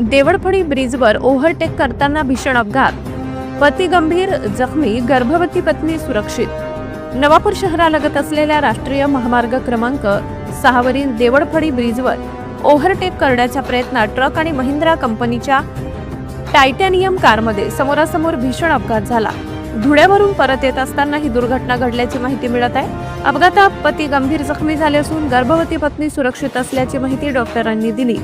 देवळफळी ब्रिजवर overtake करताना भीषण अपघात. पती गंभीर जखमी गर्भवती पत्नी सुरक्षित. नवापूर शहरालगत असलेल्या राष्ट्रीय महामार्ग क्रमांक सहावरील देवळफळी ब्रिजवर ओव्हरटेक करण्याच्या प्रयत्नात ट्रक आणि महिंद्रा कंपनीच्या टायटॅनियम कारमध्ये समोरासमोर भीषण अपघात झाला. धुळ्यावरून परत येत असताना ही दुर्घटना घडल्याची माहिती मिळत आहे. अपघातात पती गंभीर जखमी झाले असून गर्भवती पत्नी सुरक्षित असल्याची माहिती डॉक्टरांनी दिली.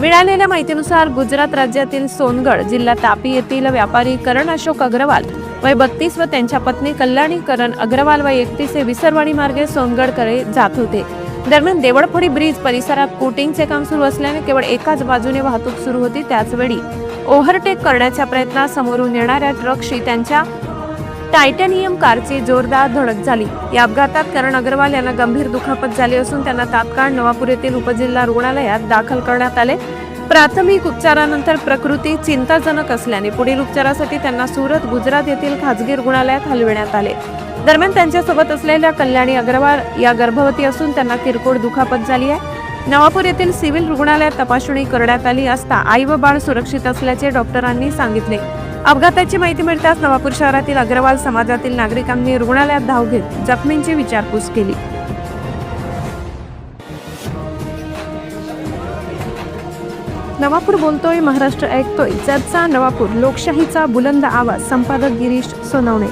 मिळालेल्या माहितीनुसार गुजरात राज्यातील सोनगड जिल्हा तापी येथील व्यापारी करण अशोक अग्रवाल वय बत्तीस व त्यांच्या पत्नी कल्याणी करण अग्रवाल वय एकतीस हे विसरवाडी मार्गे सोनगडकडे जात होते. दरम्यान देवळफळी ब्रिज परिसरात कोटिंगचे काम सुरू असल्याने केवळ एकाच बाजूने वाहतूक सुरू होती त्याचवेळी. ओव्हरटेक करण्याच्या प्रयत्नात समोरून येणाऱ्या ट्रकशी त्यांच्या टायटॅनियम कारची जोरदार धडक झाली. या अपघातात करण अग्रवाल यांना गंभीर दुखापत झाली असून त्यांना तात्काळ नवापूर येथील उपजिल्हा रुग्णालयात दाखल करण्यात आले. प्राथमिक उपचारानंतर प्रकृती चिंताजनक असल्याने पुढील उपचारासाठी त्यांना सुरत गुजरात येथील खाजगी रुग्णालयात हलविण्यात आले. दरम्यान त्यांच्यासोबत असलेल्या कल्याणी अग्रवाल या गर्भवती असून त्यांना किरकोळ दुखापत झाली आहे. नवापूर येथील सिव्हिल रुग्णालयात तपासणी करण्यात आली असता आई व बाळ सुरक्षित असल्याचे डॉक्टरांनी सांगितले. अपघाताची माहिती मिळताच नवापूर शहरातील अग्रवाल समाजातील नागरिकांनी रुग्णालयात धाव घेत जखमींची विचारपूस केली. नवापूर बोलतोय महाराष्ट्र ऐकतोय. चर्चा नवापूर लोकशाहीचा बुलंद आवाज. संपादक गिरीश सोनवणे.